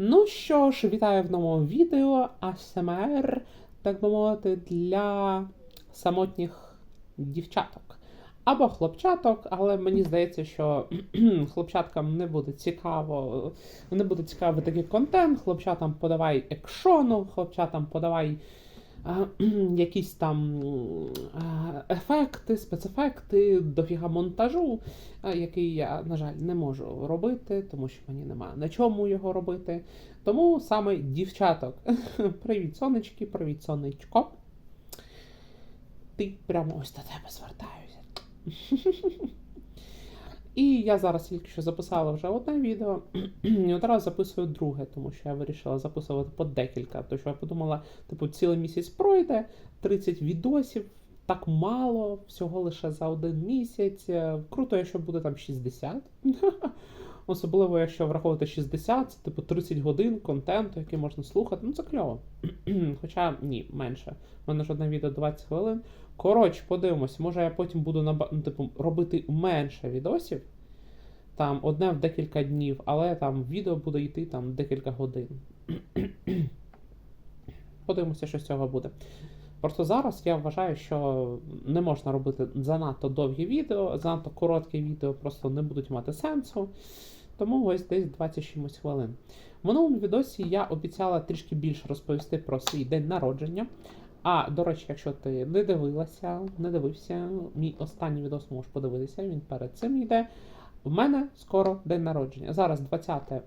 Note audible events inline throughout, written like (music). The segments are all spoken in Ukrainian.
Ну що ж, вітаю в новому відео АСМР, так би мовити, для самотніх дівчаток. Або хлопчаток, але мені здається, що (clears throat) хлопчаткам не буде цікаво, не буде цікавий такий контент. Хлопчатам подавай екшону, хлопчатам подавай (clears throat) якісь там ефекти, спецефекти, дофіга монтажу, який я, на жаль, не можу робити, тому що мені немає на чому його робити. Тому саме дівчаток. (laughs) Привіт, сонечки, привіт, сонечко. Ти прямо ось до тебе звертаюся. (laughs) І я зараз тільки що записала вже одне відео, і одразу записую друге, тому що я вирішила записувати по декілька. Тому що я подумала, типу, цілий місяць пройде, 30 відосів, так мало, всього лише за один місяць. Е, Круто, якщо буде там 60. Особливо, якщо враховувати 60, це типу 30 годин контенту, який можна слухати. Ну це кльово. (clears throat) Хоча ні, менше. У мене ж одне відео 20 хвилин. Коротше, подивимось, може я потім буду наба... ну, типу, робити менше відосів. Там одне в декілька днів, але там відео буде йти там декілька годин. (clears throat) Подивимося, що з цього буде. Просто зараз я вважаю, що не можна робити занадто довгі відео, занадто короткі відео просто не будуть мати сенсу. Тому ось десь 20 чимось хвилин. В минулому відосі я обіцяла трішки більше розповісти про свій день народження. А, до речі, якщо ти не дивилася, не дивився, мій останній відос можеш подивитися, він перед цим йде. В мене скоро день народження. Зараз 20 (clears throat)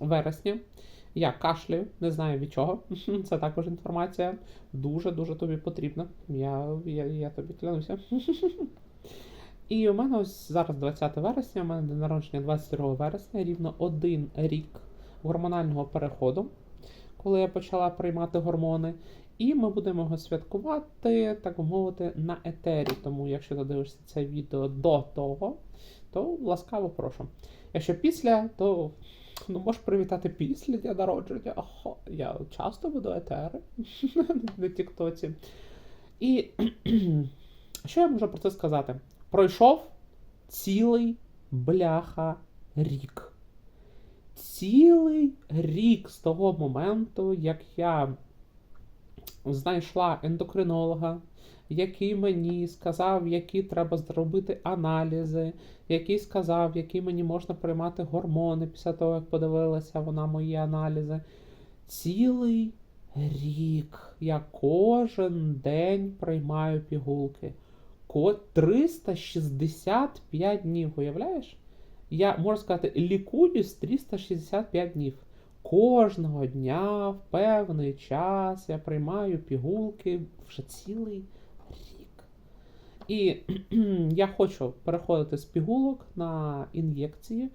вересня. Я кашлюю, не знаю від чого. (laughs) Це також інформація. Дуже-дуже тобі потрібна. Я, я, я тобі клянуся. (laughs) І у мене ось зараз 20 вересня, у мене день народження 22 вересня, рівно один рік гормонального переходу, коли я почала приймати гормони. І ми будемо його святкувати, так мовити, на етері. Тому, якщо ти дивишся це відео до того, то ласкаво прошу. Якщо після, то ну, можеш привітати після дня народження. Охо, я часто буду етери (laughs) на Тіктоці. І (clears throat) що я можу про це сказати? Пройшов цілий бляха рік. Цілий рік з того моменту, як я знайшла ендокринолога, який мені сказав, які треба зробити аналізи, який сказав, які мені можна приймати гормони після того, як подивилася вона мої аналізи. Цілий рік я кожен день приймаю пігулки. 365 днів, уявляєш? Я можу сказати, лікуюсь 365 днів. Кожного дня в певний час я приймаю пігулки вже цілий рік. І (clears throat) я хочу переходити з пігулок на ін'єкції,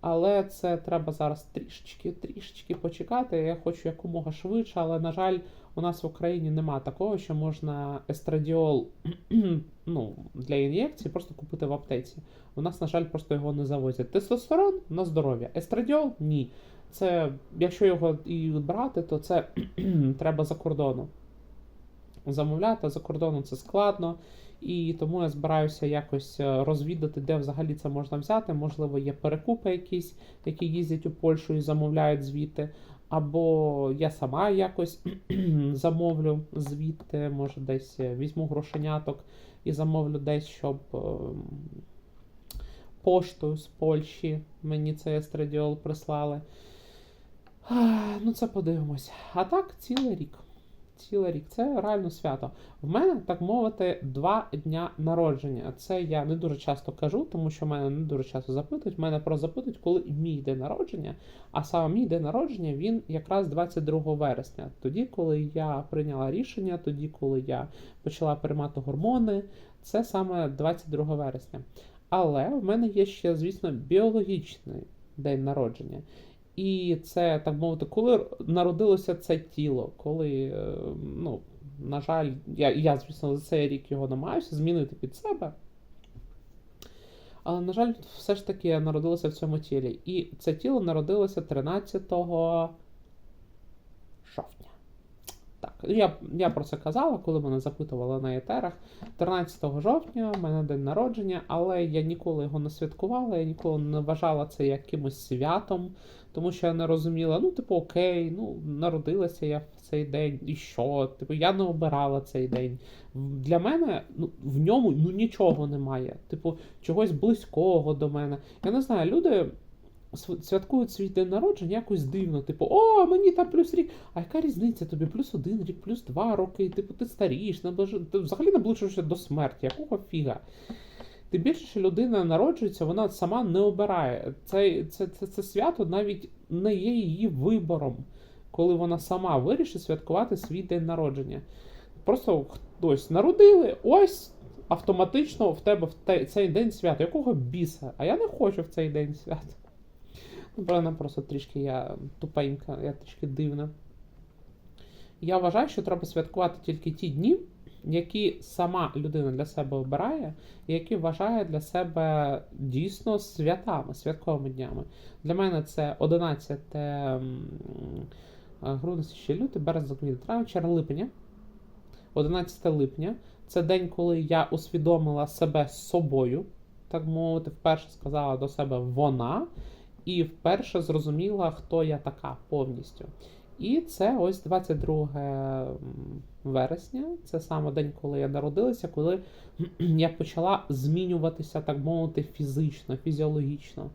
але це треба зараз трішечки трішечки почекати. Я хочу якомога швидше, але, на жаль, у нас в Україні нема такого, що можна естрадіол (clears throat) ну, для ін'єкції просто купити в аптеці. У нас, на жаль, просто його не завозять. Тестостерон на здоров'я. Естрадіол ні. Це, якщо його і брати, то це (clears throat) треба за кордоном. Замовляти за кордоном це складно, і тому я збираюся якось е, розвідати, де взагалі це можна взяти. Можливо, є перекупи якісь, які їздять у Польщу і замовляють звідти. Або я сама якось (clears throat) замовлю звідти, може десь е, візьму грошеняток і замовлю десь, щоб ем, поштою з Польщі мені цей естрадіол прислали. Ну, це подивимось. А так, цілий рік. Цілий рік. Це реально свято. В мене, так мовити, два дня народження. Це я не дуже часто кажу, тому що мене не дуже часто запитують. Мене про запитують, коли мій день народження. А саме мій день народження він якраз 22 вересня. Тоді, коли я прийняла рішення, тоді, коли я почала приймати гормони, це саме 22 вересня. Але в мене є ще, звісно, біологічний день народження. І це, так мовити, коли народилося це тіло, коли, е, ну, на жаль, я, я, звісно, за цей рік його намагаюся змінити під себе. Але, на жаль, все ж таки я народилася в цьому тілі. І це тіло народилося 13 жовтня. Так, Я, я про це казала, коли мене запитували на етерах. 13 жовтня в мене день народження, але я ніколи його не святкувала, я ніколи не вважала це якимось святом, тому що я не розуміла, ну, типу, окей, ну, народилася я в цей день, і що? Типу, я не обирала цей день. Для мене ну, в ньому ну, нічого немає. Типу, чогось близького до мене. Я не знаю, люди святкують свій день народження якось дивно. Типу, о, мені там плюс рік. А яка різниця тобі? Плюс один рік, плюс два роки, типу, ти старієш, наближ... ти взагалі наближуєшся до смерті. Якого фіга? Тим більше, що людина народжується, вона сама не обирає. Це, це, це, це свято навіть не є її вибором, коли вона сама вирішить святкувати свій день народження. Просто хтось народили, ось автоматично в тебе в цей день свято. Якого біса? А я не хочу в цей день свято. Правда, просто трішки я тупенька, я трішки дивна. Я вважаю, що треба святкувати тільки ті дні, які сама людина для себе обирає, і які вважає для себе дійсно святами, святковими днями. Для мене це 11 грудня, ще лютий, березень, квітень, травень, червень, липня. 11 липня це день, коли я усвідомила себе собою, так мовити, вперше сказала до себе вона, і вперше зрозуміла, хто я така повністю. І це ось 22 вересня, це саме день, коли я народилася, коли (clears throat) я почала змінюватися, так мовити, фізично, фізіологічно.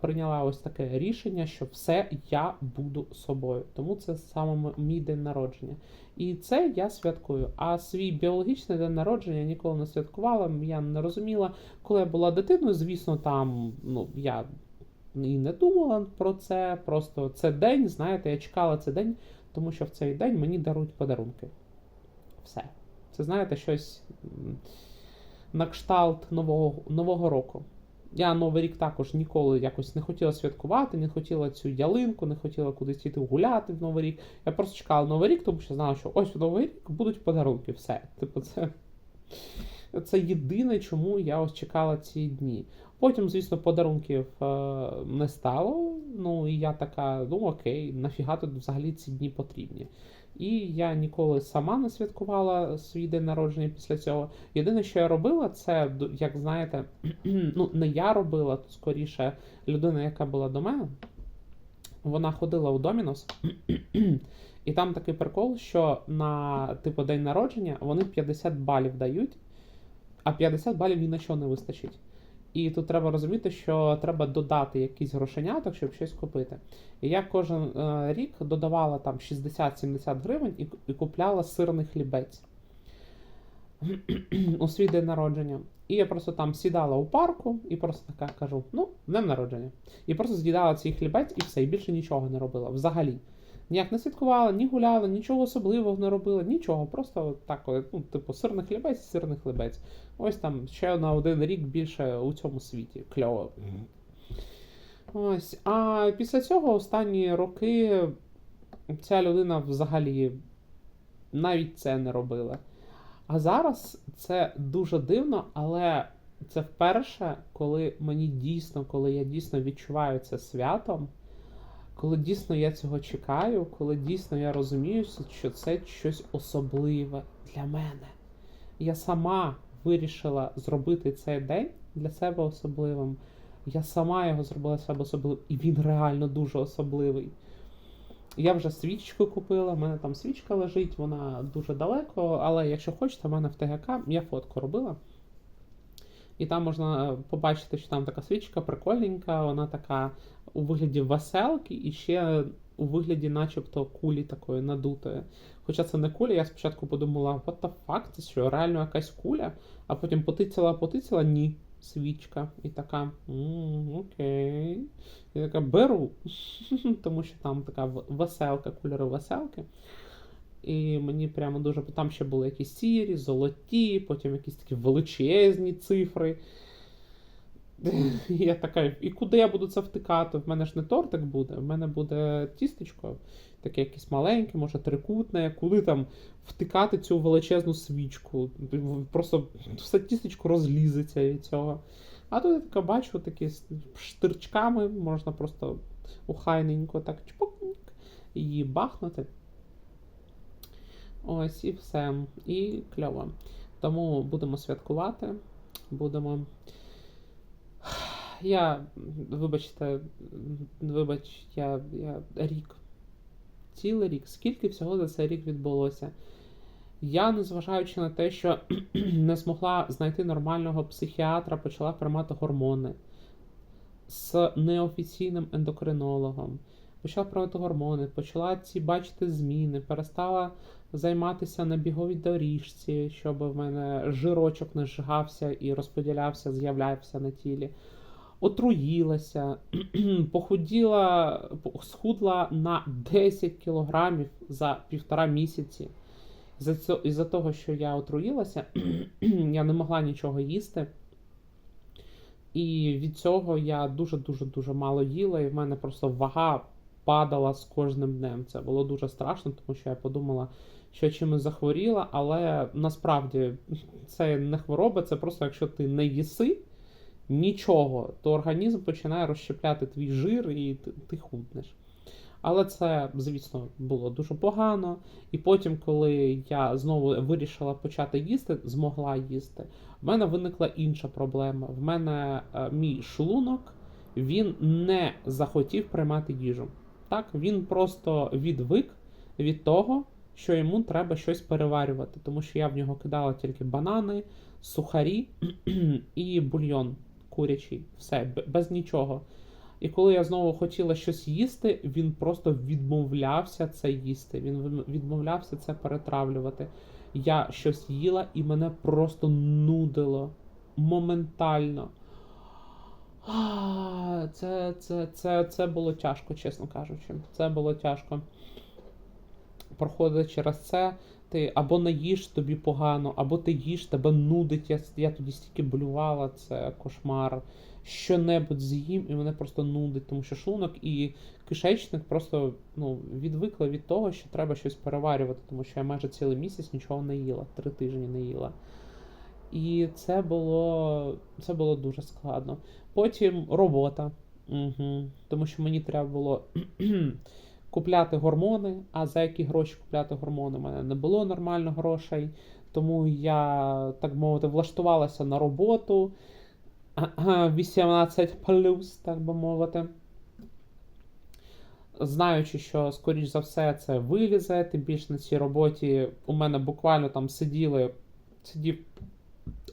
Прийняла ось таке рішення, що все я буду собою. Тому це саме мій день народження. І це я святкую. А свій біологічний день народження я ніколи не святкувала. Я не розуміла, коли я була дитиною, звісно, там ну я і не думала про це. Просто це день, знаєте, я чекала цей день, тому що в цей день мені дарують подарунки. Все. Це знаєте, щось на кшталт нового, нового року. Я Новий рік також ніколи якось не хотіла святкувати, не хотіла цю ялинку, не хотіла кудись йти гуляти в Новий рік. Я просто чекала Новий рік, тому що знала, що ось в Новий рік будуть подарунки. Все. Типу, це, це єдине, чому я ось чекала ці дні. Потім, звісно, подарунків е, не стало. Ну і я така, ну окей, нафіга тут взагалі ці дні потрібні. І я ніколи сама не святкувала свій день народження після цього. Єдине, що я робила, це, як знаєте, (clears throat) ну не я робила, то скоріше людина, яка була до мене, вона ходила у Домінос, (clears throat) і там такий прикол, що на типу день народження вони 50 балів дають, а 50 балів ні на що не вистачить. І тут треба розуміти, що треба додати якісь грошеняток, щоб щось купити. І я кожен е, рік додавала там 60-70 гривень і, і купляла сирний хлібець (clears throat) у свій день народження. І я просто там сідала у парку і просто така кажу: ну, днем народження. І просто з'їдала цей хлібець і все, і більше нічого не робила. Взагалі. Ніяк не святкувала, ні гуляла, нічого особливого не робила, нічого. Просто так, ну, типу, сирний хлібець, сирний хлібець. Ось там ще на один рік більше у цьому світі. Кльово. Ось. А після цього останні роки ця людина взагалі навіть це не робила. А зараз це дуже дивно, але це вперше, коли мені дійсно, коли я дійсно відчуваю це святом, коли дійсно я цього чекаю, коли дійсно я розумію, що це щось особливе для мене. Я сама вирішила зробити цей день для себе особливим. Я сама його зробила себе особливим, і він реально дуже особливий. Я вже свічку купила, в мене там свічка лежить, вона дуже далеко, але якщо хочете, в мене в ТГК я фотку робила. І там можна побачити, що там така свічка прикольненька, вона така у вигляді веселки і ще у вигляді, начебто, кулі такої надутої. Хоча це не куля, я спочатку подумала, what the fuck, це що, реально якась куля, а потім потицяла, потицяла, ні, свічка. І така, «М, окей. Я така беру, (laughs) тому що там така веселка, кольори веселки. І мені прямо дуже. Там ще були якісь сірі, золоті, потім якісь такі величезні цифри. (laughs) Я така, і куди я буду це втикати? В мене ж не тортик буде, в мене буде тістечко, таке якесь маленьке, може трикутне, куди там втикати цю величезну свічку. Просто все тістечко розлізеться від цього. А тут я така бачу такі штирчками, можна просто ухайненько так чпок її бахнути. Ось і все. І кльово. Тому будемо святкувати. Будемо. (sighs) Я, вибачте, вибач, я, я рік. Цілий рік. Скільки всього за цей рік відбулося? Я, незважаючи на те, що (clears throat) не змогла знайти нормального психіатра, почала приймати гормони з неофіційним ендокринологом. Почала приймати гормони, почала ці бачити зміни, перестала займатися на біговій доріжці, щоб в мене жирочок не зжигався і розподілявся, з'являвся на тілі. Отруїлася, (clears throat) похуділа, схудла на 10 кілограмів за півтора місяці. За цього, із-за того, що я отруїлася, (clears throat) я не могла нічого їсти. І від цього я дуже-дуже дуже мало їла, і в мене просто вага падала з кожним днем. Це було дуже страшно, тому що я подумала, що чимось захворіла, але насправді це не хвороба, це просто якщо ти не їси нічого, то організм починає розщепляти твій жир і ти, ти худнеш. Але це, звісно, було дуже погано. І потім, коли я знову вирішила почати їсти, змогла їсти, в мене виникла інша проблема. В мене е, мій шлунок він не захотів приймати їжу. Так, він просто відвик від того, що йому треба щось переварювати, тому що я в нього кидала тільки банани, сухарі (clears throat) і бульйон курячий. Все, без нічого. І коли я знову хотіла щось їсти, він просто відмовлявся це їсти. Він відмовлявся це перетравлювати. Я щось їла і мене просто нудило моментально. Це, це, це, це було тяжко, чесно кажучи. Це було тяжко. Проходити через це, ти або не тобі погано, або ти їш, тебе нудить. Я я тоді стільки болювала, це кошмар. Що-небудь з'їм, і мене просто нудить, тому що шлунок і кишечник просто ну, відвикли від того, що треба щось переварювати, тому що я майже цілий місяць нічого не їла, три тижні не їла. І це було це було дуже складно. Потім робота, Угу. тому що мені треба було (clears throat) купляти гормони, а за які гроші купляти гормони у мене не було нормально грошей. Тому я, так мовити, влаштувалася на роботу (clears throat) 18, так би мовити. Знаючи, що, скоріш за все, це вилізе, тим більше на цій роботі у мене буквально там сиділи, сидів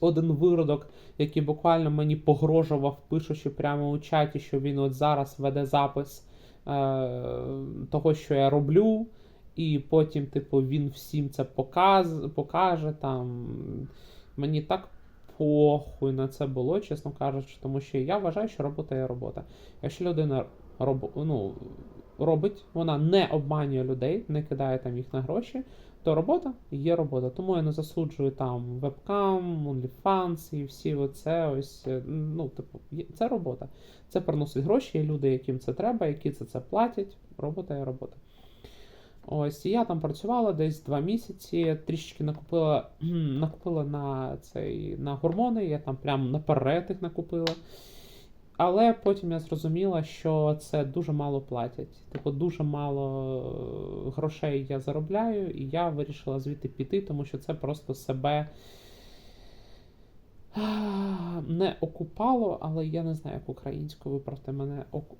один виродок, який буквально мені погрожував, пишучи прямо у чаті, що він от зараз веде запис е, того, що я роблю, і потім, типу, він всім це показ, покаже. там. Мені так похуй на це було, чесно кажучи, тому що я вважаю, що робота є робота. Якщо людина роб, ну, робить, вона не обманює людей, не кидає там їх на гроші то робота є робота. Тому я не засуджую там вебкам, OnlyFans і всі оце ось. е, Ну, типу, це робота. Це приносить гроші, є люди, яким це треба, які це це платять. Робота є робота. Ось, я там працювала десь два місяці, трішечки накупила накупила на цей на гормони, я там прям наперед їх накупила. Але потім я зрозуміла, що це дуже мало платять. Типу, дуже мало е, грошей я заробляю, і я вирішила звідти піти, тому що це просто себе не окупало, але я не знаю, як українською виправте мене оку...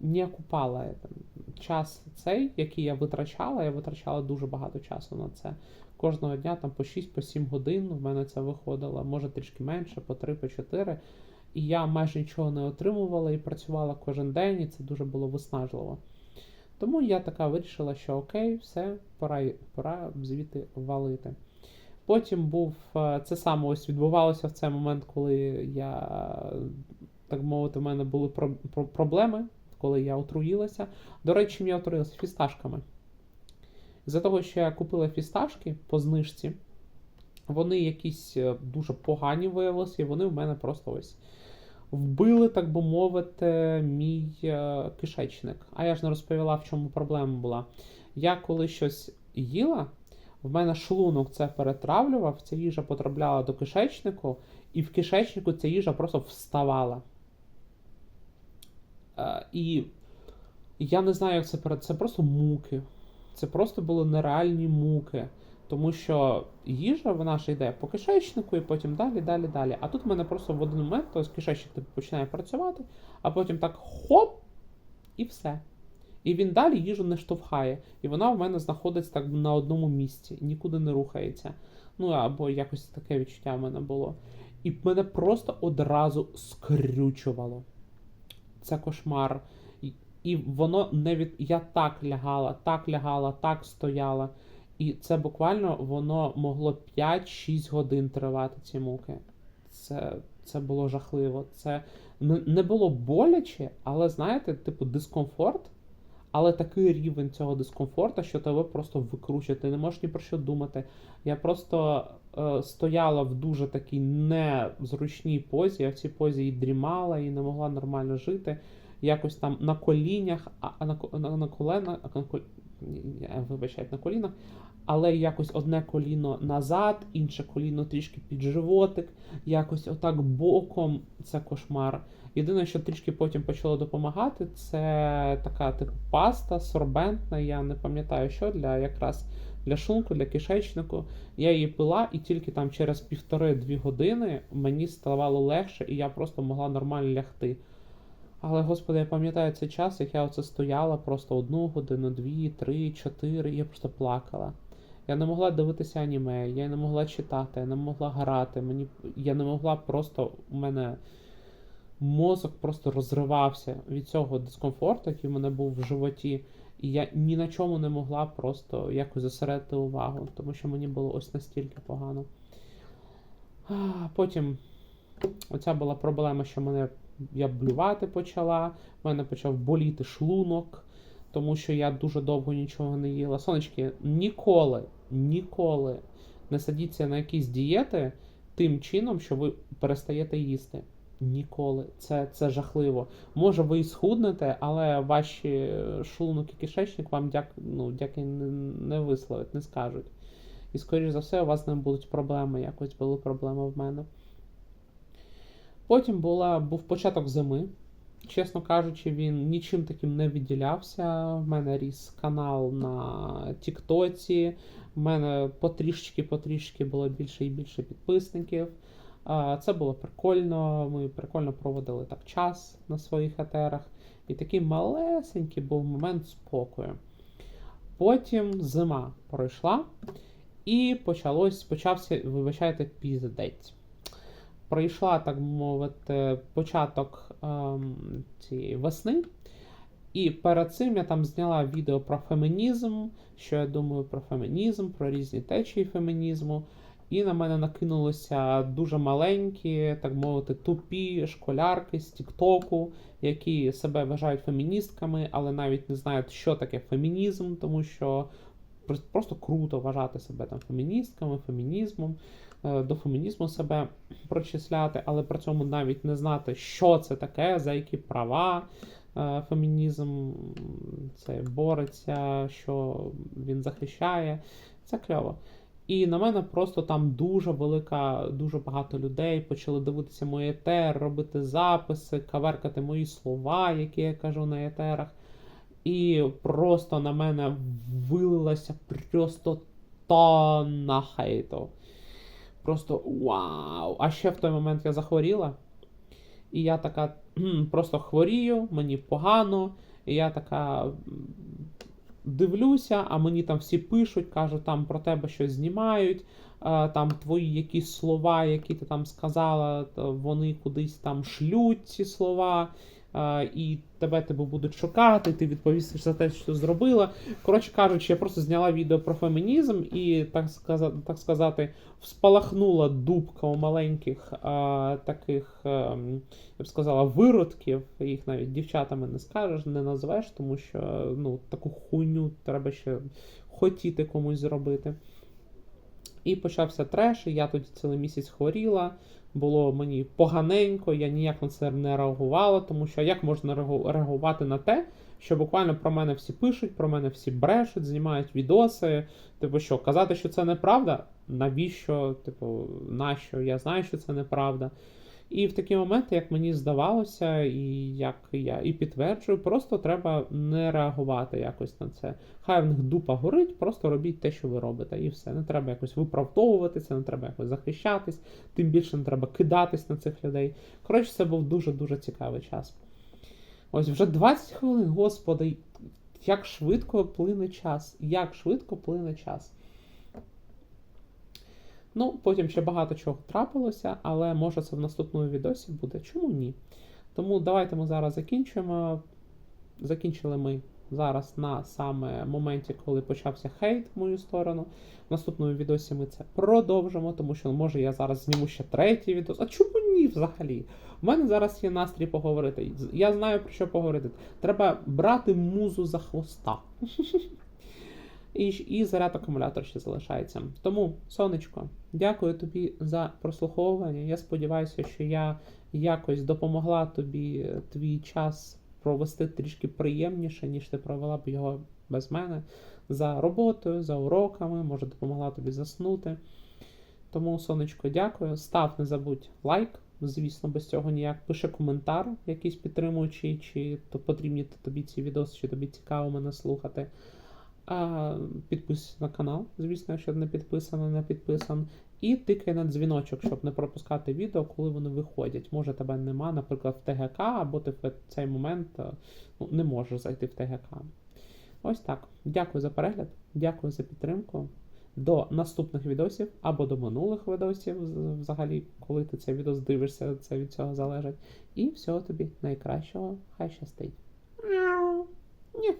не окупала час цей, який я витрачала. Я витрачала дуже багато часу на це. Кожного дня там по 6-7 годин в мене це виходило, може трішки менше, по 3, по 4. І я майже нічого не отримувала і працювала кожен день, і це дуже було виснажливо. Тому я така вирішила, що окей, все, пора пора звідти валити. Потім був е, це саме ось відбувалося в цей момент, коли я, так мовити, в мене були проблеми, коли я отруїлася. До речі, я отруїлася фісташками. За того, що я купила фісташки по знижці, вони якісь е, дуже погані виявилися, і вони в мене просто ось вбили, так би мовити, мій е, кишечник. А я ж не розповіла, в чому проблема була. Я коли щось їла, в мене шлунок це перетравлював, ця їжа потрапляла до кишечнику, і в кишечнику ця їжа просто вставала. Е, і я не знаю, як це перед. Це просто муки. це просто були нереальні муки. Тому що їжа вона ж йде по кишечнику і потім далі, далі, далі. А тут в мене просто в один момент тобто кишечник типу, починає працювати, а потім так хоп, і все. І він далі їжу не штовхає. І вона в мене знаходиться так на одному місці, нікуди не рухається. Ну або якось таке відчуття в мене було. І мене просто одразу скрючувало. Це кошмар. І- воно не від. Я так лягала, так лягала, так стояла. І це буквально воно могло 5-6 годин тривати ці муки. Це, це було жахливо. Це не було боляче, але знаєте, типу, дискомфорт. Але такий рівень цього дискомфорту, що тебе просто викручує, ти не можеш ні про що думати. Я просто е, стояла в дуже такій незручній позі, я в цій позі і дрімала, і не могла нормально жити. Якось там на колінях, а, на, на, на коленах, на вибачайте, на колінах, але якось одне коліно назад, інше коліно трішки під животик, якось отак боком це кошмар. Єдине, що трішки потім почало допомагати, це така типу паста сорбентна. Я не пам'ятаю, що для якраз для шлунку, для кишечнику. Я її пила, і тільки там через півтори-дві години мені ставало легше, і я просто могла нормально лягти. Але, господи, я пам'ятаю цей час, як я оце стояла просто одну годину, дві, три, чотири, і я просто плакала. Я не могла дивитися аніме, я не могла читати, я не могла грати. Мені я не могла просто у мене мозок просто розривався від цього дискомфорту, який в мене був в животі. І я ні на чому не могла просто якось зосередити увагу, тому що мені було ось настільки погано. Потім оця була проблема, що мене я блювати почала, в мене почав боліти шлунок, тому що я дуже довго нічого не їла. Сонечки, ніколи, ніколи не садіться на якісь дієти тим чином, що ви перестаєте їсти. Ніколи. Це, це жахливо. Може, ви і схуднете, але ваші шлунок і кишечник вам дяк, ну, дяки не, не висловить, не скажуть. І, скоріш за все, у вас не будуть проблеми. Якось були проблеми в мене. Потім була, був початок зими. Чесно кажучи, він нічим таким не відділявся. В мене ріс канал на Тіктоці. В мене потрішки-потрішки було більше і більше підписників. Це було прикольно. Ми прикольно проводили так час на своїх етерах. І такий малесенький був момент спокою. Потім зима пройшла, і почалось, почався, вибачайте, піздець. Прийшла, так мовити, початок ем, цієї весни. І перед цим я там зняла відео про фемінізм, що я думаю про фемінізм, про різні течії фемінізму. І на мене накинулися дуже маленькі, так мовити, тупі школярки з Тіктоку, які себе вважають феміністками, але навіть не знають, що таке фемінізм, тому що просто круто вважати себе там феміністками, фемінізмом, до фемінізму себе причисляти, але при цьому навіть не знати, що це таке, за які права е, фемінізм це бореться, що він захищає. Це кльово. І на мене просто там дуже велика, дуже багато людей почали дивитися мої етер, робити записи, каверкати мої слова, які я кажу на етерах. І просто на мене вилилася просто тонна хейту. Просто вау! А ще в той момент я захворіла. І я така просто хворію, мені погано. І я така дивлюся, а мені там всі пишуть, кажуть, там про тебе щось знімають, там твої якісь слова, які ти там сказала, вони кудись там шлють ці слова. А, І тебе тебе будуть шукати, ти відповісиш за те, що зробила. Коротше кажучи, я просто зняла відео про фемінізм і, так сказати, так сказати спалахнула дубка у маленьких а, таких, ем, я б сказала, виродків. Їх навіть дівчатами не скажеш, не назвеш, тому що ну, таку хуйню треба ще хотіти комусь зробити. І почався треш, і я тоді цілий місяць хворіла. Було мені поганенько, я ніяк на це не реагувала, тому що як можна реагу- реагувати на те, що буквально про мене всі пишуть, про мене всі брешуть, знімають відоси. Типу, що казати, що це неправда? Навіщо? Типу, нащо? Я знаю, що це неправда. І в такі моменти, як мені здавалося, і як я і підтверджую, просто треба не реагувати якось на це. Хай в них дупа горить, просто робіть те, що ви робите, і все. Не треба якось виправдовуватися, не треба якось захищатись, тим більше не треба кидатись на цих людей. Коротше, це був дуже-дуже цікавий час. Ось вже 20 хвилин, господи, як швидко плине час. Як швидко плине час. Ну, потім ще багато чого трапилося, але може це в наступному відосі буде. Чому ні? Тому давайте ми зараз закінчуємо. Закінчили ми зараз на саме моменті, коли почався хейт в мою сторону. В наступному відосі ми це продовжимо, тому що може я зараз зніму ще третій відос. А чому ні взагалі? У мене зараз є настрій поговорити. Я знаю про що поговорити. Треба брати музу за хвоста. (laughs) І, і заряд акумулятор ще залишається. Тому, сонечко, дякую тобі за прослуховування. Я сподіваюся, що я якось допомогла тобі твій час провести трішки приємніше, ніж ти провела б його без мене. За роботою, за уроками, може допомогла тобі заснути. Тому, сонечко, дякую. Став, не забудь лайк. Звісно, без цього ніяк. Пиши коментар, якийсь підтримуючий, чи то потрібні тобі ці відоси, чи тобі цікаво мене слухати. А, Підписуйся на канал, звісно, якщо не підписано, не підписан. І тикай на дзвіночок, щоб не пропускати відео, коли вони виходять. Може, тебе нема, наприклад, в ТГК, або ти в цей момент е, ну, не можеш зайти в ТГК. Ось так. Дякую за перегляд, дякую за підтримку. До наступних відосів або до минулих відосів, взагалі, коли ти цей відос дивишся, це від цього залежить. І всього тобі найкращого, хай щастить. Мяу. Ні.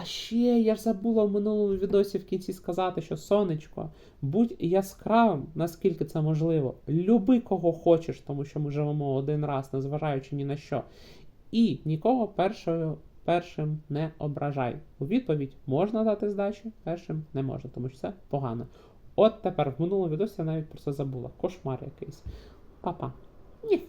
А ще я ж забула в минулому відосі в кінці сказати, що сонечко, будь яскравим, наскільки це можливо. Люби кого хочеш, тому що ми живемо один раз, незважаючи ні на що. І нікого першою, першим не ображай. У відповідь можна дати здачі, першим не можна, тому що це погано. От тепер в минулому відосі я навіть про це забула. Кошмар якийсь. Па-па. Ні.